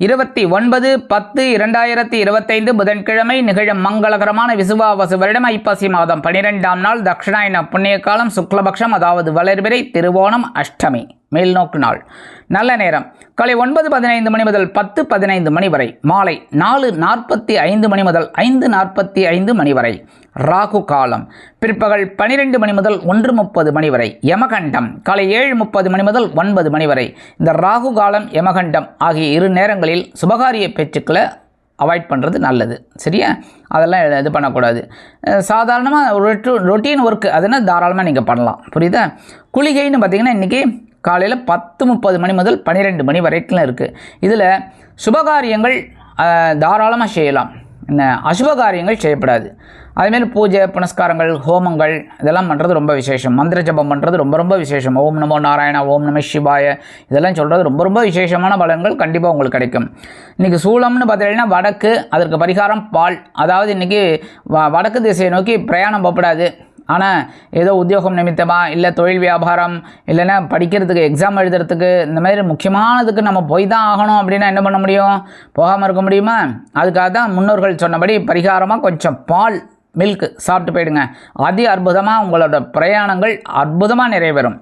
இருபத்தி ஒன்பது பத்து இரண்டாயிரத்தி இருபத்தைந்து புதன்கிழமை நிகழும் மங்களகரமான விசுவாவசு வருடம் ஐப்பசி மாதம் பனிரெண்டாம் நாள் தட்சிணாயன புண்ணிய காலம் சுக்லபக்ஷம் அதாவது வளர்பிறை திருவோணம் அஷ்டமி. மேல்நோக்கு நாள். நல்ல நேரம். காலை ஒன்பது பதினைந்து மணி முதல் பத்து பதினைந்து மணி வரை. மாலை நாலு நாற்பத்தி ஐந்து மணி முதல் ஐந்து நாற்பத்தி ஐந்து மணி வரை. ராகு காலம். பிற்பகல் பனிரெண்டு மணி முதல் ஒன்று முப்பது மணி வரை. யமகண்டம். காலை ஏழு முப்பது மணி முதல் ஒன்பது மணி வரை. இந்த ராகு காலம் யமகண்டம் ஆகிய இரு நேரங்களில் சுபகாரிய பேச்சுக்களை அவாய்ட் பண்ணுறது நல்லது. சரியா? அதெல்லாம் இது பண்ணக்கூடாது. சாதாரணமாக ரொட்டு ரொட்டீன் ஒர்க்கு அதுனா தாராளமாக நீங்கள் பண்ணலாம். புரியுதா? குளிகைன்னு பார்த்தீங்கன்னா இன்றைக்கி காலையில் பத்து முப்பது மணி முதல் பன்னிரெண்டு மணி வரைக்கும் இருக்குது இதில் சுபகாரியங்கள் தாராளமாக செய்யலாம். என்ன அசுப காரியங்கள் செய்யப்படாது அதேமாரி பூஜை புனஸ்காரங்கள் ஹோமங்கள் இதெல்லாம் பண்ணுறது ரொம்ப விசேஷம். மந்திர ஜபம் பண்ணுறது ரொம்ப ரொம்ப விசேஷம். ஓம் நமோ நாராயணா ஓம் நம சிவாய இதெல்லாம் சொல்கிறது ரொம்ப ரொம்ப விசேஷமான பலன்கள் கண்டிப்பாக உங்களுக்கு கிடைக்கும். இன்றைக்கி சூளம்னு பார்த்தீங்கன்னா வடக்கு அதற்கு பரிகாரம் பால். அதாவது இன்றைக்கி வ வடக்கு திசையை நோக்கி பிரயாணம் போகப்படாது. ஆனால் ஏதோ உத்தியோகம் நிமித்தமாக இல்லை தொழில் வியாபாரம் இல்லைன்னா படிக்கிறதுக்கு எக்ஸாம் எழுதுறதுக்கு இந்த மாதிரி முக்கியமானதுக்கு நம்ம போய் தான் ஆகணும் அப்படின்னா என்ன பண்ண முடியும்? போகாமல் இருக்க முடியுமா? அதுக்காக தான் முன்னோர்கள் சொன்னபடி பரிகாரமாக கொஞ்சம் பால் மில்க் சாப்பிட்டு போயிடுங்க. அதி அற்புதமாக உங்களோட பிரயாணங்கள் அற்புதமாக நிறைவேறும்.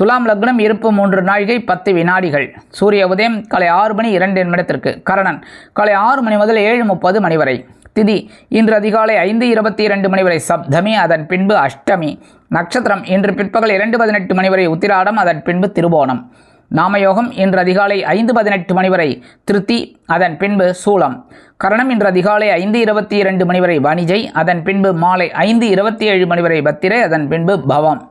துலாம் லக்னம் இருப்பு மூன்று நாழிகை பத்து வினாடிகள். சூரிய உதயம் காலை ஆறு மணி இரண்டு நிமிடத்திற்கு. கரணன் காலை ஆறு மணி முதல் ஏழு முப்பது மணி வரை. திதி. இன்று அதிகாலை ஐந்து இருபத்தி இரண்டு மணி வரை சப்தமி அதன் பின்பு அஷ்டமி. நட்சத்திரம் இன்று பிற்பகல் இரண்டு பதினெட்டு மணி வரை உத்திராடம் அதன் பின்பு திருவோணம். நாமயோகம் இன்று அதிகாலை ஐந்து பதினெட்டு மணி வரை திருத்தி அதன் பின்பு சூலம். கரணம் இன்று அதிகாலை ஐந்து இருபத்தி இரண்டு மணி வரை வணிஜை அதன் பின்பு மாலை ஐந்து இருபத்தி ஏழு மணி வரை பத்திரை அதன் பின்பு பவம்.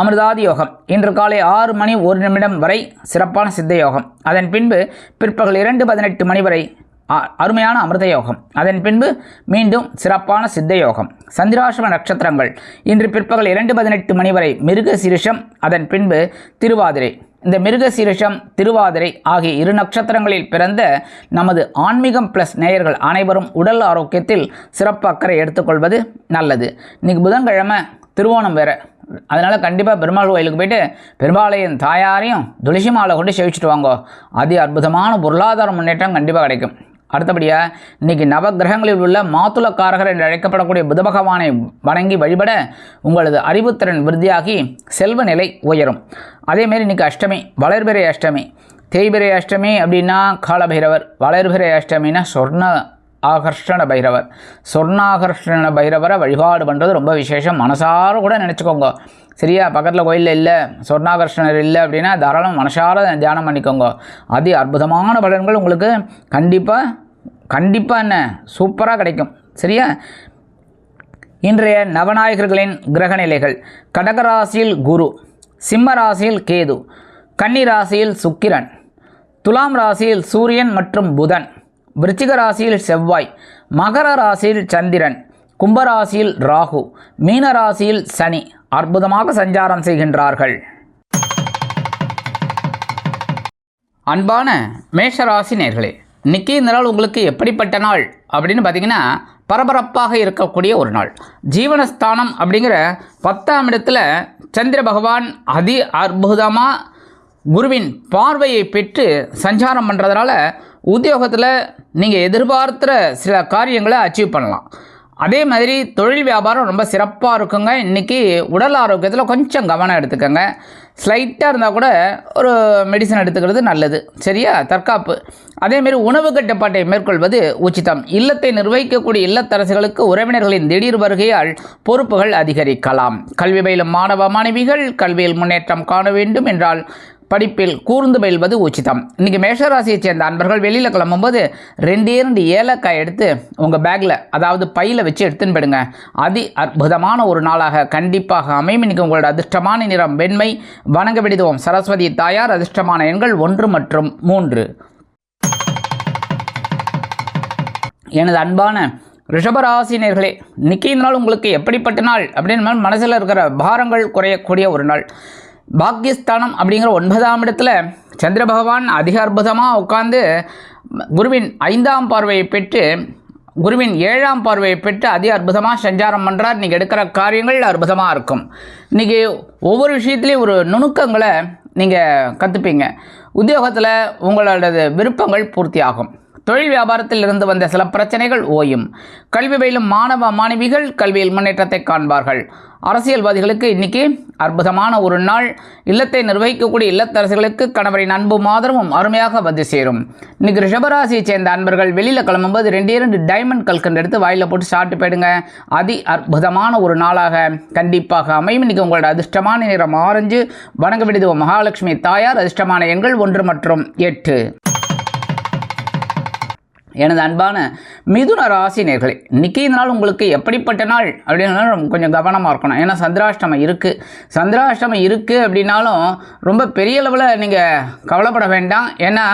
அமிர்தாதி யோகம் இன்று காலை ஆறு மணி ஒரு நிமிடம் வரை சிறப்பான சித்த யோகம். அதன் பின்பு பிற்பகல் இரண்டு பதினெட்டு மணி வரை அருமையான அமிர்த யோகம் அதன் பின்பு மீண்டும் சிறப்பான சித்த யோகம் சந்திராசிரம நட்சத்திரங்கள். இன்று பிற்பகல் இரண்டு பதினெட்டு மணி வரை மிருக சிருஷம் அதன் பின்பு திருவாதிரை. இந்த மிருக சீரிஷம் திருவாதிரை ஆகிய இரு நட்சத்திரங்களில் பிறந்த நமது ஆன்மீகம் ப்ளஸ் நேயர்கள் அனைவரும் உடல் ஆரோக்கியத்தில் சிறப்பு அக்கறை எடுத்துக்கொள்வது நல்லது. இன்னைக்கு புதன்கிழமை திருவோணம் வேற. அதனால் கண்டிப்பாக பெருமாள் கோயிலுக்கு போயிட்டு பெருமாளையின் தாயாரையும் துளசி மாலை கொண்டு செவிச்சுட்டு வாங்கோ. அதி அற்புதமான பொருளாதார முன்னேற்றம் கண்டிப்பாக கிடைக்கும். அடுத்தபடியாக இன்றைக்கி நவக்கிரகங்களில் உள்ள மாத்துளக்காரகர் என்று அழைக்கப்படக்கூடிய புத பகவானை வணங்கி வழிபட உங்களது அறிவுத்திறன் விருத்தியாகி செல்வ நிலை உயரும். அதேமாரி இன்றைக்கி அஷ்டமி வளர்பிறை அஷ்டமி. தேய்பிறை அஷ்டமி அப்படின்னா காலபைரவர் வளர்பிறை அஷ்டமின்னா சொர்ண ஆகர்ஷண பைரவர். சொர்ணாகர்ஷண பைரவரை வழிபாடு பண்ணுறது ரொம்ப விசேஷம். மனசார கூட நினச்சிக்கோங்க. சரியா? பக்கத்தில் கோயிலில் இல்லை சொர்ணாகர்ஷணர் இல்லை அப்படின்னா தாராளம் மனசார தியானம் பண்ணிக்கோங்க. அதி அற்புதமான பலன்கள் உங்களுக்கு கண்டிப்பாக கண்டிப்பாக என்ன? சூப்பராக கிடைக்கும். சரியா? இன்றைய நவநாயகர்களின் கிரக நிலைகள். கடகராசியில் குரு சிம்ம ராசியில் கேது கன்னி ராசியில் சுக்கிரன் துலாம் ராசியில் சூரியன் மற்றும் புதன் விருச்சிக ராசியில் செவ்வாய் மகர ராசியில் சந்திரன் கும்பராசியில் ராகு மீன ராசியில் சனி அற்புதமாக சஞ்சாரம் செய்கின்றார்கள். அன்பான மேஷராசி நேர்களே இன்னைக்கு இந்த நாள் உங்களுக்கு எப்படிப்பட்ட நாள் அப்படின்னு பார்த்தீங்கன்னா பரபரப்பாக இருக்கக்கூடிய ஒரு நாள். ஜீவனஸ்தானம் அப்படிங்கிற பத்தாம் இடத்துல சந்திர பகவான் அதி அற்புதமாக குருவின் பார்வையை பெற்று சஞ்சாரம் பண்ணுறதுனால உத்தியோகத்தில் நீங்கள் எதிர்பார்த்துற சில காரியங்களை அச்சீவ் பண்ணலாம். அதே மாதிரி தொழில் வியாபாரம் ரொம்ப சிறப்பாக இருக்குங்க. இன்றைக்கி உடல் ஆரோக்கியத்தில் கொஞ்சம் கவனம் எடுத்துக்கோங்க. ஸ்லைட்டாக இருந்தால் கூட ஒரு மெடிசன் எடுத்துக்கிறது நல்லது. சரியா? தற்காப்பு. அதேமாரி உணவு கட்டுப்பாட்டை மேற்கொள்வது உச்சிதம். இல்லத்தை நிர்வகிக்கக்கூடிய இல்லத்தரசுகளுக்கு உறவினர்களின் திடீர் வருகையால் பொறுப்புகள் அதிகரிக்கலாம். கல்வி பயிலும் மாணவ மாணவிகள் கல்வியில் முன்னேற்றம் காண வேண்டும் என்றால் படிப்பில் கூர்ந்து பயில்வது உச்சிதம். இன்றைக்கி மேஷராசியைச் சேர்ந்த அன்பர்கள் வெளியில் கிளம்பும்போது ரெண்டே ரெண்டு ஏலக்காய் எடுத்து உங்கள் பேக்கில் அதாவது பையில் வச்சு எடுத்துன்னு போயிடுங்க. அதி அற்புதமான ஒரு நாளாக கண்டிப்பாக அமையும். இன்றைக்கி உங்களோட அதிர்ஷ்டமான நிறம் வெண்மை. வணங்க விடுதுவோம் சரஸ்வதி தாயார் அதிர்ஷ்டமான எண்கள் ஒன்று மற்றும் மூன்று. எனது அன்பான ரிஷபராசினியர்களே இன்னைக்கு இந்த நாள் உங்களுக்கு எப்படிப்பட்ட நாள்? அப்படின்னு மனசில் இருக்கிற பாரங்கள் குறையக்கூடிய ஒரு நாள். பாக்யஸ்தானம் அப்படிங்கிற ஒன்பதாம் இடத்துல சந்திர பகவான் அதிக அற்புதமாக உட்காந்து குருவின் ஐந்தாம் பார்வையை பெற்று குருவின் ஏழாம் பார்வையை பெற்று அதி அற்புதமாக சஞ்சாரம் பண்ணுறார் நீங்கள் எடுக்கிற காரியங்கள் அற்புதமாக இருக்கும். இன்றைக்கி ஒவ்வொரு விஷயத்துலேயும் ஒரு நுணுக்கங்களை நீங்கள் கற்றுப்பீங்க உத்தியோகத்தில் உங்களோட விருப்பங்கள் பூர்த்தியாகும். தொழில் வியாபாரத்தில் இருந்து வந்த சில பிரச்சனைகள் ஓயும். கல்வி பயிலும் மாணவ மாணவிகள் கல்வியில் முன்னேற்றத்தை காண்பார்கள். அரசியல்வாதிகளுக்கு இன்னைக்கு அற்புதமான ஒரு நாள். இல்லத்தை நிர்வகிக்கக்கூடிய இல்லத்தரசுகளுக்கு கணவரின் அன்பும் ஆதரவும் அருமையாக வந்து சேரும். இன்னைக்கு ரிஷபராசியை சேர்ந்த அன்பர்கள் வெளியில் கிளம்பும்போது ரெண்டு இரண்டு டைமண்ட் கல்கண்டு எடுத்து வாயில் போட்டு சாப்பிட்டு போயிடுங்க. அதி அற்புதமான ஒரு நாளாக கண்டிப்பாக அமையும். இன்னைக்கு உங்களோட அதிர்ஷ்டமான நிறம் ஆரஞ்சு. வணங்க விடுதுவ மகாலட்சுமி தாயார். அதிர்ஷ்டமான எண்கள் ஒன்று மற்றும் எட்டு. எனது அன்பான மிதுன ராசி நேர்களே இன்றைக்கி இந்த நாள் உங்களுக்கு எப்படிப்பட்ட நாள்? அப்படின்னாலும் கொஞ்சம் கவனமாக இருக்கணும். ஏன்னா சந்திராஷ்டமம் இருக்குது சந்திராஷ்டமம் இருக்குது அப்படின்னாலும் ரொம்ப பெரிய அளவில் நீங்கள் கவலைப்பட வேண்டாம். ஏன்னா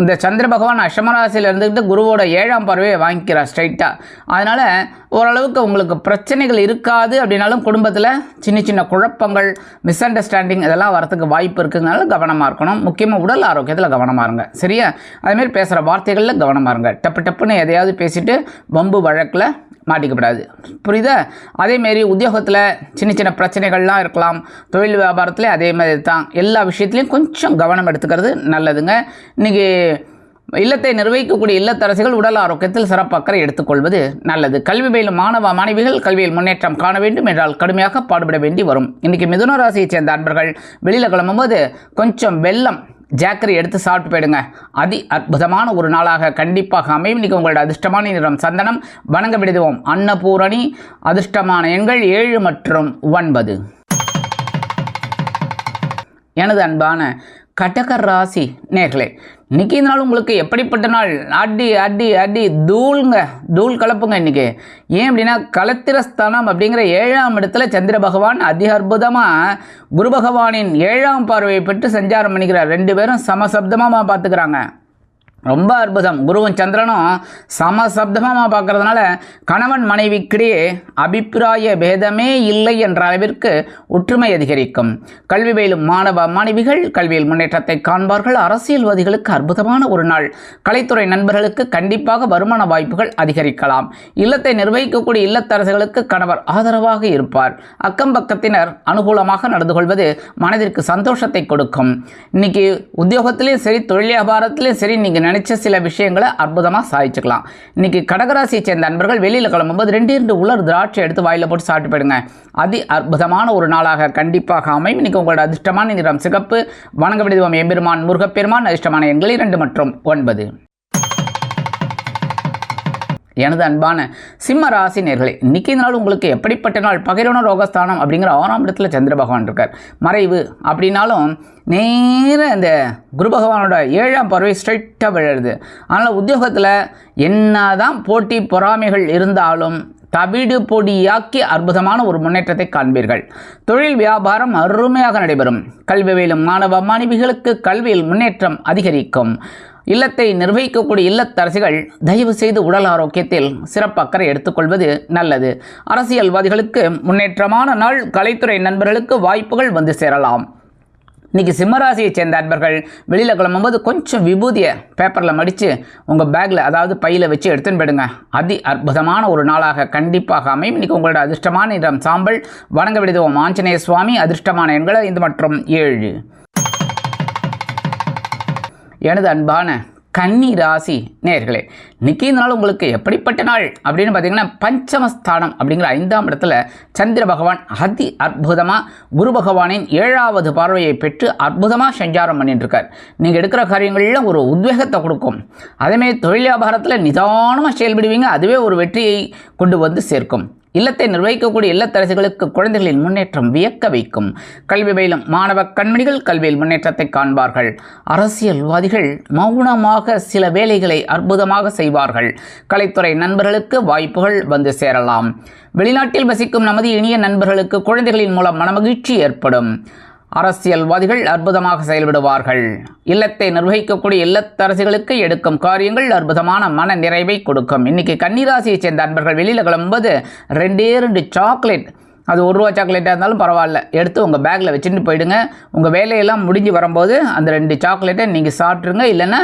இந்த சந்திர பகவான் அஷ்டமராசியில் இருந்துக்கிட்டு குருவோட ஏழாம் பறவையை வாங்கிக்கிறார் ஸ்ட்ரைட்டாக அதனால் ஓரளவுக்கு உங்களுக்கு பிரச்சனைகள் இருக்காது அப்படின்னாலும் குடும்பத்தில் சின்ன சின்ன குழப்பங்கள் மிஸ் அண்டர்ஸ்டாண்டிங் இதெல்லாம் வரத்துக்கு வாய்ப்பு இருக்குதுனால கவனமாக இருக்கணும். முக்கியமாக உடல் ஆரோக்கியத்தில் கவனமாக இருங்க. சரியா? அதுமாரி பேசுகிற வார்த்தைகளில் கவனமாக இருங்க டப்பு டப்புன்னு எதையாவது பேசிட்டு வம்பு வழக்கில் மாட்டிக்கப்படாது. புரியுதா? அதேமாரி உத்தியோகத்தில் சின்ன சின்ன பிரச்சனைகள்லாம் இருக்கலாம். தொழில் வியாபாரத்தில் அதே மாதிரி தான் எல்லா விஷயத்துலையும் கொஞ்சம் கவனம் எடுத்துக்கிறது நல்லதுங்க. இன்றைக்கி இல்லத்தை நிர்வகிக்கக்கூடிய இல்லத்தரசிகள் உடல் ஆரோக்கியத்தில் சிறப்பக்கறை எடுத்துக்கொள்வது நல்லது. கல்வி பயிலும் மாணவ மாணவிகள் கல்வியில் முன்னேற்றம் காண வேண்டும் என்றால் கடுமையாக பாடுபட வேண்டி வரும். இன்றைக்கி மிதுன ராசியைச் சேர்ந்த அன்பர்கள் வெளியில் கிளம்பும்போது கொஞ்சம் வெள்ளம் ஜாக்கரி எடுத்து சாப்பிட்டு போயிடுங்க. அதி அற்புதமான ஒரு நாளாக கண்டிப்பாக அமையும். இன்றைக்கி உங்களோட அதிர்ஷ்டமான நிறம் சந்தனம். வணங்க விடுதுவோம் அன்னபூரணி அதிர்ஷ்டமான எண்கள் ஏழு மற்றும் ஒன்பது. எனது அன்பான கடகர் ராசி நேர்களே இன்னைக்கு இந்த நாள் உங்களுக்கு எப்படிப்பட்ட நாள்? அடி அடி அடி தூளுங்க. தூள் கலப்புங்க இன்றைக்கி ஏன் அப்படின்னா கலத்திரஸ்தானம் அப்படிங்கிற ஏழாம் இடத்துல சந்திர பகவான் அதி அற்புதமாக குரு பகவானின் ஏழாம் பார்வையை பெற்று சஞ்சாரம் பண்ணிக்கிறார். ரெண்டு பேரும் சமசப்தமாக பார்த்துக்கிறாங்க. ரொம்ப அற்புதம். குருவும் சந்திரனும் சமசப்தமாக பார்க்கறதுனால கணவன் மனைவிக்கிடையே அபிப்பிராய பேதமே இல்லை என்ற அளவிற்கு ஒற்றுமை அதிகரிக்கும். கல்வி பயிலும் மாணவ மாணவிகள் கல்வியில் முன்னேற்றத்தை காண்பார்கள். அரசியல்வாதிகளுக்கு அற்புதமான ஒரு நாள். கலைத்துறை நண்பர்களுக்கு கண்டிப்பாக வருமான வாய்ப்புகள் அதிகரிக்கலாம். இல்லத்தை நிர்வகிக்கக்கூடிய இல்லத்தரசுகளுக்கு கணவர் ஆதரவாக இருப்பார். அக்கம் பக்கத்தினர் அனுகூலமாக நடந்து கொள்வது மனதிற்கு சந்தோஷத்தை கொடுக்கும். இன்னைக்கு உத்தியோகத்திலையும் சரி தொழில் வியாபாரத்திலையும் சரி நீங்கள் நினச்ச சில விஷயங்களை அற்புதமாக சாதிச்சுக்கலாம். இன்றைக்கி கடகராசியை சேர்ந்த நண்பர்கள் வெளியில் கிளம்பும்போது ரெண்டு ரெண்டு உலர் திராட்சை எடுத்து வாயில் போட்டு சாப்பிட்டு போயிடுங்க. அதி அற்புதமான ஒரு நாளாக கண்டிப்பாக அமையும். இன்றைக்கி உங்களோட அதிர்ஷ்டமான நிறம் சிகப்பு. வணங்க விடுவோம் எம்பெருமான் முருகப்பெருமான். அதிர்ஷ்டமான எண்கள் இரண்டு மற்றும் ஒன்பது. எனது அன்பான சிம்ம ராசி நேர்களே இன்னைக்கு நாள் உங்களுக்கு எப்படிப்பட்ட நாள்? பகிரவன ரோகஸ்தானம் அப்படிங்கிற ஆறாம் இடத்துல சந்திர பகவான் இருக்கார். மறைவு அப்படின்னாலும் நேர இந்த குரு பகவானோட ஏழாம் பறவை ஸ்ட்ரைட்டாக விழுது அதனால் உத்தியோகத்தில் என்ன தான் போட்டி பொறாமைகள் இருந்தாலும் தவிடு பொடியாக்கி அற்புதமான ஒரு முன்னேற்றத்தை காண்பீர்கள். தொழில் வியாபாரம் அருமையாக நடைபெறும். கல்வி வேலும் மாணவ மாணவிகளுக்கு கல்வியில் முன்னேற்றம் அதிகரிக்கும். இல்லத்தை நிர்வகிக்கக்கூடிய இல்லத்தரசிகள் தயவு செய்து உடல் ஆரோக்கியத்தில் சிறப்பு அக்கறை எடுத்துக்கொள்வது நல்லது. அரசியல்வாதிகளுக்கு முன்னேற்றமான நாள் கலைத்துறை நண்பர்களுக்கு வாய்ப்புகள் வந்து சேரலாம். இன்றைக்கி சிம்மராசியை சேர்ந்த அன்பர்கள் வெளியில் கிளம்பும்போது கொஞ்சம் விபூதியை பேப்பரில் மடித்து உங்கள் பேக்கில் அதாவது பையில் வச்சு எடுத்துன்னு போயிடுங்க. அதி அற்புதமான ஒரு நாளாக கண்டிப்பாக அமையும். இன்றைக்கி உங்களோட அதிர்ஷ்டமான இடம் சாம்பல் வணங்க விடுதுவோம் ஆஞ்சநேய சுவாமி அதிர்ஷ்டமான எண்களை ஐந்து மற்றும் ஏழு. எனது அன்பான கன்னி ராசி நேர்களே இன்னைக்கு இந்த நாள் உங்களுக்கு எப்படிப்பட்ட நாள்? அப்படின்னு பார்த்தீங்கன்னா பஞ்சமஸ்தானம் அப்படிங்கிற ஐந்தாம் இடத்துல சந்திர பகவான் அதி அற்புதமாக குரு பகவானின் ஏழாவது பார்வையை பெற்று அற்புதமாக சஞ்சாரம் பண்ணிட்டு இருக்கார் நீங்கள் எடுக்கிற காரியங்களில் ஒரு உத்வேகத்தை கொடுக்கும். அதேமாரி தொழில் வியாபாரத்தில் நிதானமாக செயல்படுவீங்க. அதுவே ஒரு வெற்றியை கொண்டு வந்து சேர்க்கும். இல்லத்தை நிர்வகிக்கக்கூடிய இல்லத்தரசிகளுக்கு குழந்தைகளின் முன்னேற்றம் வியக்க வைக்கும். கல்வி பயிலும் மாணவ கண்மணிகள் கல்வியில் முன்னேற்றத்தை காண்பார்கள். அரசியல்வாதிகள் மௌனமாக சில வேலைகளை அற்புதமாக செய்வார்கள். கலைத்துறை நண்பர்களுக்கு வாய்ப்புகள் வந்து சேரலாம். வெளிநாட்டில் வசிக்கும் நமது இனிய நண்பர்களுக்கு குழந்தைகளின் மூலம் மனமகிழ்ச்சி ஏற்படும். அரசியல்வாதிகள் அற்புதமாக செயல்படுவார்கள். இல்லத்தை நிர்வகிக்கக்கூடிய இல்லத்தரசிகளுக்கு எடுக்கும் காரியங்கள் அற்புதமான மன நிறைவை கொடுக்கும். இன்றைக்கி கன்னிராசியைச் சேர்ந்த அன்பர்கள் வெளியில் கிளம்பும்போது ரெண்டே ரெண்டு சாக்லேட். அது ஒரு ரூபா சாக்லேட்டாக இருந்தாலும் பரவாயில்ல. எடுத்து உங்கள் பேக்கில் வச்சுட்டு போயிடுங்க. உங்கள் வேலையெல்லாம் முடிஞ்சு வரும்போது அந்த ரெண்டு சாக்லேட்டை நீங்கள் சாப்பிட்ருங்க இல்லைன்னா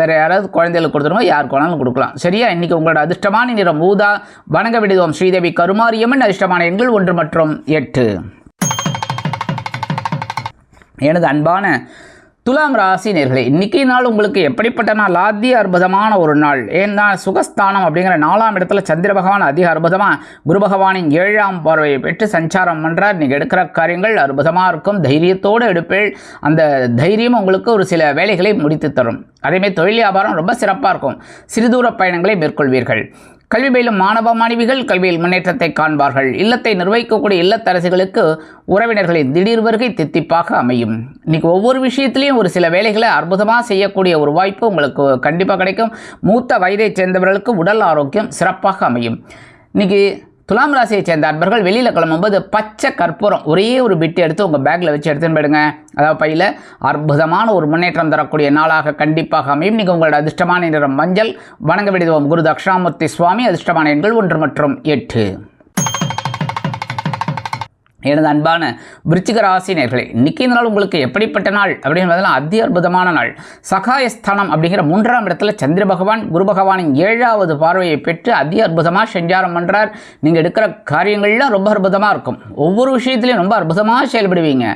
வேறு யாராவது குழந்தைகளுக்கு கொடுத்துருங்க. யாருக்கு வேணாலும் கொடுக்கலாம். சரியா? இன்றைக்கி உங்களோட அதிர்ஷ்டமான நிறம் ஊதா. வணங்க விடுதோம் ஸ்ரீதேவி கருமாரியம்மன் அதிர்ஷ்டமான எண்கள் ஒன்று மற்றும் எட்டு. எனது அன்பான துலாம் ராசி நேர்களே இன்றைக்கி நாள் உங்களுக்கு எப்படிப்பட்ட நாள்? ஆதி அற்புதமான ஒரு நாள். ஏன்னா சுகஸ்தானம் அப்படிங்கிற நாலாம் இடத்துல சந்திர பகவான் அதிக அற்புதமாக குரு பகவானின் ஏழாம் பார்வையை பெற்று சஞ்சாரம் பண்ணுறார் நீங்கள் எடுக்கிற காரியங்கள் அற்புதமாக இருக்கும். தைரியத்தோடு எடுப்பீள். அந்த தைரியம் உங்களுக்கு ஒரு சில வேலைகளை முடித்து தரும். அதேமாதிரி தொழில் வியாபாரம் ரொம்ப சிறப்பாக இருக்கும். சிறுதூர பயணங்களை மேற்கொள்வீர்கள். கல்வி பயிலும் மாணவ மாணவிகள் கல்வியில் முன்னேற்றத்தை காண்பார்கள். இல்லத்தை நிர்வகிக்கக்கூடிய இல்லத்தரசிகளுக்கு உறவினர்களின் திடீர் வருகை தித்திப்பாக அமையும். இன்னைக்கு ஒவ்வொரு விஷயத்திலையும் ஒரு சில வேலைகளை அற்புதமாக செய்யக்கூடிய ஒரு வாய்ப்பு உங்களுக்கு கண்டிப்பாக கிடைக்கும். மூத்த வயதைச் சேர்ந்தவர்களுக்கு உடல் ஆரோக்கியம் சிறப்பாக அமையும். இன்னைக்கு துலாம் ராசியை சேர்ந்த அன்பர்கள் வெளியில் கிளம்பும்போது பச்சை கற்பூரம் ஒரே ஒரு பிட்டு எடுத்து உங்கள் பேக்கில் வச்சு எடுத்துன்னு போயிடுங்க. அதாவது பையில் அற்புதமான ஒரு முன்னேற்றம் தரக்கூடிய நாளாக கண்டிப்பாக அமையும். நீங்கள் உங்களோட அதிர்ஷ்டமான நிறம் மஞ்சள். வணங்க விடுவோம் குரு தக்ஷாமூர்த்தி சுவாமி. அதிர்ஷ்டமான எண்கள் ஒன்று மற்றும் எட்டு. எனது அன்பான விருச்சிக ராசி நேர்களே இந்த நாள் உங்களுக்கு எப்படிப்பட்ட நாள் அப்படின்னு பார்த்தீங்கன்னா அதி அற்புதமான நாள். சகாயஸ்தானம் அப்படிங்கிற மூன்றாம் இடத்துல சந்திர பகவான் குரு பகவானின் ஏழாவது பார்வையை பெற்று அதி அற்புதமாக செஞ்சாரம் பண்ணுறார் நீங்கள் எடுக்கிற காரியங்கள்லாம் ரொம்ப அற்புதமாக இருக்கும். ஒவ்வொரு விஷயத்துலையும் ரொம்ப அற்புதமாக செயல்படுவீங்க.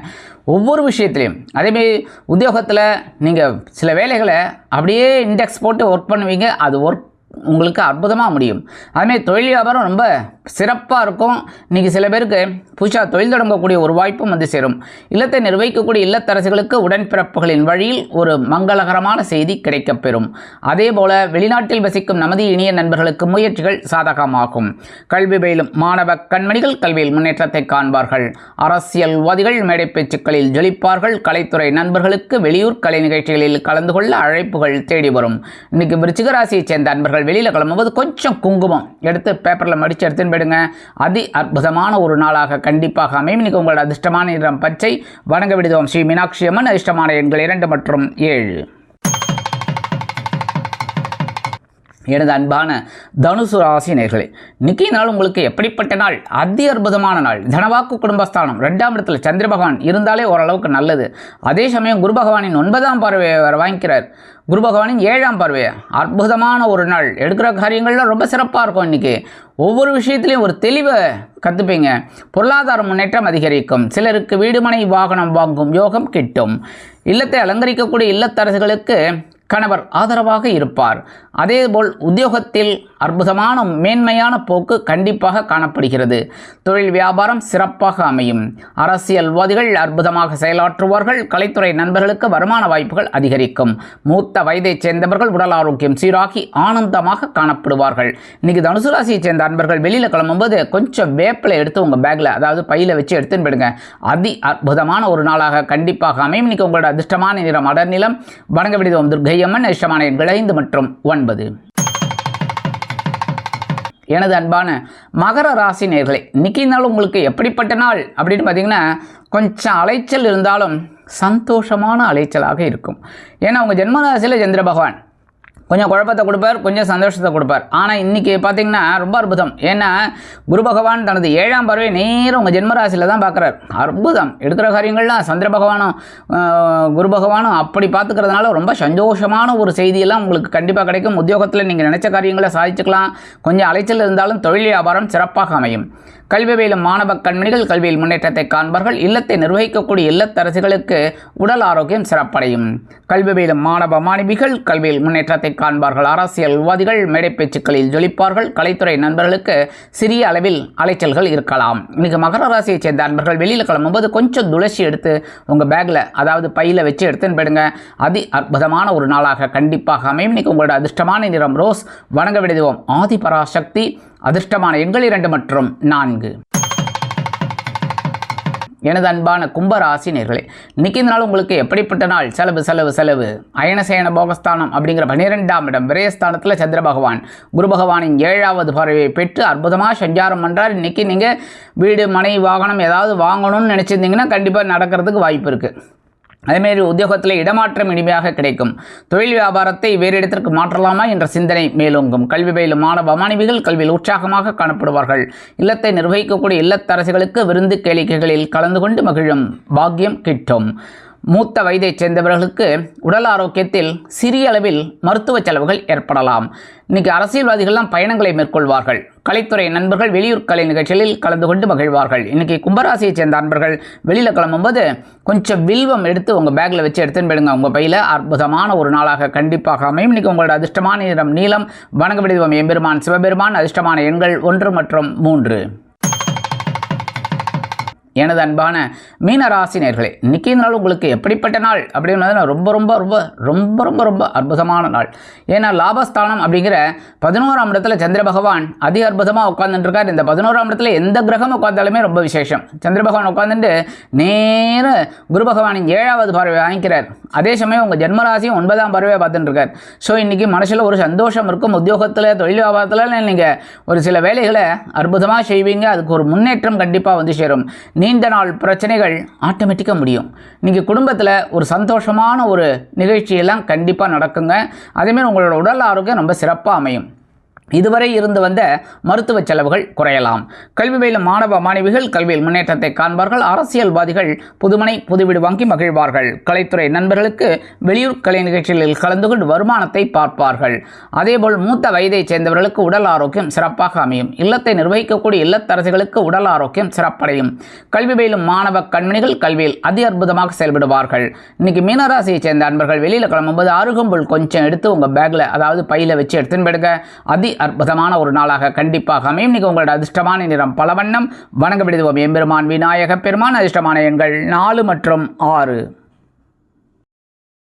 ஒவ்வொரு விஷயத்துலையும். அதேமாரி உத்தியோகத்தில் நீங்கள் சில வேலைகளை அப்படியே இண்டெக்ஸ் போட்டு ஒர்க் பண்ணுவீங்க. அது ஒர்க் உங்களுக்கு அற்புதமாக முடியும். அதுமாரி தொழில் வியாபாரம் ரொம்ப சிறப்பாக இருக்கும். இன்றைக்கி சில பேருக்கு புதுசாக தொழில் தொடங்கக்கூடிய ஒரு வாய்ப்பும் வந்து சேரும். இல்லத்தை நிர்வகிக்கக்கூடிய இல்லத்தரசுகளுக்கு உடன்பிறப்புகளின் வழியில் ஒரு மங்களகரமான செய்தி கிடைக்கப்பெறும். அதே போல் வெளிநாட்டில் வசிக்கும் நமது இனிய நண்பர்களுக்கு முயற்சிகள் சாதகமாகும். கல்வி பயிலும் மாணவ கண்மணிகள் கல்வியில் முன்னேற்றத்தை காண்பார்கள். அரசியல்வாதிகள் மேடை பேச்சுக்களில் ஜொலிப்பார்கள். கலைத்துறை நண்பர்களுக்கு வெளியூர் கலை நிகழ்ச்சிகளில் கலந்து கொள்ள அழைப்புகள் தேடி வரும். இன்றைக்கி விருச்சிகராசியைச் சேர்ந்த அன்பர்கள் வெளியில் கிளம்பும்போது கொஞ்சம் குங்குமம் எடுத்து பேப்பரில் மடித்து எடுத்து போயிடுங்க அதி அற்புதமான ஒரு நாளாக கண்டிப்பாக அமையும். இன்னைக்கு உங்களோட அதிர்ஷ்டமான நிறம் பச்சை. வணங்க விடுதோம் ஸ்ரீ மீனாட்சி அம்மன். அதிர்ஷ்டமான எண்கள் இரண்டு மற்றும் ஏழு. எனது அன்பான தனுசு ராசி நேர்களே இன்னைக்கு நாள் உங்களுக்கு எப்படிப்பட்ட நாள்? அதி அற்புதமான நாள். தனவாக்கு குடும்பஸ்தானம். ரெண்டாம் இடத்துல சந்திர பகவான் இருந்தாலே ஓரளவுக்கு நல்லது. அதே சமயம் குரு பகவானின் ஒன்பதாம் பார்வையை அவர் வாங்கிக்கிறார். குரு பகவானின் ஏழாம் பார்வை. அற்புதமான ஒரு நாள். எடுக்கிற காரியங்கள்லாம் ரொம்ப சிறப்பாக இருக்கும் இன்றைக்கி ஒவ்வொரு விஷயத்துலையும் ஒரு தெளிவை கற்றுப்பீங்க பொருளாதார முன்னேற்றம் அதிகரிக்கும். சிலருக்கு வீடுமனை வாகனம் வாங்கும் யோகம் கிட்டும். இல்லத்தை அலங்கரிக்கக்கூடிய இல்லத்தரசுகளுக்கு கணவர் ஆதரவாக இருப்பார். அதேபோல் உத்தியோகத்தில் அற்புதமான மேன்மையான போக்கு கண்டிப்பாக காணப்படுகிறது. தொழில் வியாபாரம் சிறப்பாக அமையும். அரசியல்வாதிகள் அற்புதமாக செயலாற்றுவார்கள். கலைத்துறை நண்பர்களுக்கு வருமான வாய்ப்புகள் அதிகரிக்கும். மூத்த வயதைச் சேர்ந்தவர்கள் உடல் ஆரோக்கியம் சீராகி ஆனந்தமாக காணப்படுவார்கள். இன்னைக்கு தனுசு ராசியைச் சேர்ந்த அன்பர்கள் வெளியில் கிளம்பும்போது கொஞ்சம் வேப்பில் எடுத்து உங்கள் பேக்கில் அதாவது பையில் வச்சு எடுத்துன்னு போயிடுங்க அதி அற்புதமான ஒரு நாளாக கண்டிப்பாக அமையும். இன்னைக்கு உங்களோட அதிர்ஷ்டமான நிறம் அடர்நிலம் வணங்க விடுதோம் ஜெயம்மன் அதிர்ஷ்டமான எண்கள் ஐந்து மற்றும் ஒன்பது. எனது அன்பான மகர ராசி நேர்களை இன்னைக்கு நாள் உங்களுக்கு எப்படிப்பட்ட நாள்? அப்படின்னு பார்த்தீங்கன்னா கொஞ்சம் அலைச்சல் இருந்தாலும் சந்தோஷமான அலைச்சலாக இருக்கும். ஏன்னா உங்கள் ஜென்மராசியில் சந்திர பகவான். கொஞ்சம் குழப்பத்தை கொடுப்பார் கொஞ்சம் சந்தோஷத்தை கொடுப்பார். ஆனால் இன்றைக்கி பார்த்தீங்கன்னா ரொம்ப அற்புதம். ஏன்னா குரு பகவான் தனது ஏழாம் பறவை நேரம் உங்கள் ஜென்மராசியில் தான் பார்க்குறார் அற்புதம். எடுக்கிற காரியங்கள்லாம் சந்திர பகவானும் குரு பகவானும் அப்படி பார்த்துக்கிறதுனால ரொம்ப சந்தோஷமான ஒரு செய்தியெல்லாம் உங்களுக்கு கண்டிப்பாக கிடைக்கும். உத்தியோகத்தில் நீங்கள் நினைச்ச காரியங்களை சாதிச்சுக்கலாம். கொஞ்சம் அலைச்சல் இருந்தாலும் தொழில் வியாபாரம் சிறப்பாக அமையும். கல்வி பயிலும் மாணவ கண்மணிகள் கல்வியில் முன்னேற்றத்தை காண்பார்கள். இல்லத்தை நிர்வகிக்கக்கூடிய இல்லத்தரசிகளுக்கு உடல் ஆரோக்கியம் சிறப்படையும். கல்வி பயிலும் மாணவ மாணவிகள் கல்வியில் முன்னேற்றத்தை காண்பார்கள். அரசியல்வாதிகள் மேடை பேச்சுக்களில் ஜொலிப்பார்கள். கலைத்துறை நண்பர்களுக்கு சிறிய அளவில் அலைச்சல்கள் இருக்கலாம். இன்னைக்கு மகர ராசியைச் சேர்ந்த நண்பர்கள் வெளியில் கிளம்பும்போது கொஞ்சம் துளசி எடுத்து உங்கள் பேக்கில் அதாவது பையில் வச்சு எடுத்துன்னு போயிடுங்க. அதி அற்புதமான ஒரு நாளாக கண்டிப்பாக அமையும். இன்னைக்கு உங்களோட அதிர்ஷ்டமான நிறம் ரோஸ். வணங்க விடுவோம் ஆதிபராசக்தி. அதிர்ஷ்டமான எண்கள் இரண்டு மற்றும் நான்கு. எனது அன்பான கும்பராசி நேர்களே இன்னைக்கு இந்த நாள் உங்களுக்கு எப்படிப்பட்ட நாள்? செலவு செலவு செலவு. அயனசேன போகஸ்தானம் அப்படிங்கிற பன்னிரெண்டாம் இடம் விரயஸ்தானத்தில் சந்திர பகவான். குரு பகவானின் ஏழாவது பறவையை பெற்று அற்புதமாக சஞ்சாரம் பண்ணுறார் இன்னைக்கு நீங்கள் வீடு மனை வாகனம் ஏதாவது வாங்கணும்னு நினச்சிருந்தீங்கன்னா கண்டிப்பாக நடக்கிறதுக்கு வாய்ப்பு இருக்குது அதேமாரி உத்தியோகத்தில் இடமாற்றம் இனிமையாக கிடைக்கும். தொழில் வியாபாரத்தை வேறு இடத்திற்கு மாற்றலாமா என்ற சிந்தனை மேலோங்கும். கல்வி பயிலும் மாணவ மாணவிகள் கல்வியில் உற்சாகமாக காணப்படுவார்கள். இல்லத்தை நிர்வகிக்கக்கூடிய இல்லத்தரசிகளுக்கு விருந்து கேளிக்கைகளில் கலந்து கொண்டு மகிழும். பாக்கியம் கிட்டும். மூத்த வயதைச் சேர்ந்தவர்களுக்கு உடல் ஆரோக்கியத்தில் சிறிய அளவில் மருத்துவ செலவுகள் ஏற்படலாம். இன்னைக்கு அரசியல்வாதிகள்லாம் பயணங்களை மேற்கொள்வார்கள். கலைத்துறை நண்பர்கள் வெளியூர் கலை நிகழ்ச்சிகளில் கலந்து கொண்டு மகிழ்வார்கள். இன்றைக்கி கும்பராசியைச் சேர்ந்த நண்பர்கள் வெளியில் கிளம்பும்போது கொஞ்சம் வில்வம் எடுத்து உங்கள் பேக்கில் வச்சு எடுத்துன்னு போயிடுங்க. உங்கள் பையில் அற்புதமான ஒரு நாளாக கண்டிப்பாக அமையும். இன்றைக்கி உங்களோட அதிர்ஷ்டமான நிறம் நீளம் வணங்க விடுவோம். எம்பெருமான் சிவபெருமான் அதிர்ஷ்டமான எண்கள் ஒன்று மற்றும் மூன்று. எனது அன்பான மீனராசி நேர்களே இன்னைக்கு நாள் உங்களுக்கு எப்படிப்பட்ட நாள்? அப்படின்னு ரொம்ப ரொம்ப ரொம்ப ரொம்ப ரொம்ப ரொம்ப அற்புதமான நாள். ஏன்னா லாபஸ்தானம் அப்படிங்கிற பதினோராம் இடத்துல சந்திர பகவான் அதி அற்புதமாக உட்காந்துட்டுருக்கார் இந்த பதினோராம் இடத்துல எந்த கிரகம் உட்காந்தாலுமே ரொம்ப விசேஷம். சந்திர பகவான் உட்காந்துட்டு நேர குரு பகவானின் ஏழாவது பார்வை வாங்கிக்கிறார். அதே சமயம் உங்கள் ஜென்மராசியும் ஒன்பதாம் பார்வையை பார்த்துட்டுருக்கார். ஸோ இன்றைக்கி மனசில் ஒரு சந்தோஷம் இருக்கும். உத்தியோகத்தில் தொழில் வியாபாரத்தில் நீங்கள் ஒரு சில வேலைகளை அற்புதமாக செய்வீங்க. அதுக்கு ஒரு முன்னேற்றம் கண்டிப்பாக வந்து சேரும். நீண்ட நாள் பிரச்சனைகள் ஆட்டோமேட்டிக்காக முடியும். நீங்கள் குடும்பத்தில் ஒரு சந்தோஷமான ஒரு நிகழ்ச்சியெல்லாம் கண்டிப்பாக நடக்குங்க. அதேமாரி உங்களோட உடல் ஆரோக்கியம் ரொம்ப சிறப்பாக அமையும். இதுவரை இருந்து வந்த மருத்துவ செலவுகள் குறையலாம். கல்வி பயிலும் மாணவ மாணவிகள் கல்வியில் முன்னேற்றத்தை காண்பார்கள். அரசியல்வாதிகள் புதுமனை புதுவீடு வாங்கி மகிழ்வார்கள். கலைத்துறை நண்பர்களுக்கு வெளியூர் கலை நிகழ்ச்சிகளில் கலந்து கொண்டு வருமானத்தை பார்ப்பார்கள். அதேபோல் மூத்த வயதைச் சேர்ந்தவர்களுக்கு உடல் ஆரோக்கியம் சிறப்பாக அமையும். இல்லத்தை நிர்வகிக்கக்கூடிய இல்லத்தரசிகளுக்கு உடல் ஆரோக்கியம் சிறப்படையும். கல்வி பயிலும் மாணவ கண்மணிகள் கல்வியில் அதி அற்புதமாக செயல்படுவார்கள். இன்னைக்கு மீனராசியைச் சேர்ந்த அன்பர்கள் வெளியில் கிளம்பும்போது அருகம்புல் கொஞ்சம் எடுத்து உங்கள் பேக்கில் அதாவது பையில் வச்சு எடுத்துன்னு போயிடுங்க. அதி அற்புதமான ஒரு நாளாக கண்டிப்பாக அமையும். இன்னைக்கு உங்களோட அதிர்ஷ்டமான நிறம் பலவண்ணம். வணங்க விடுவோம். எம்பெருமான் விநாயக பெருமான். அதிர்ஷ்டமான எண்கள் நாலு மற்றும் ஆறு.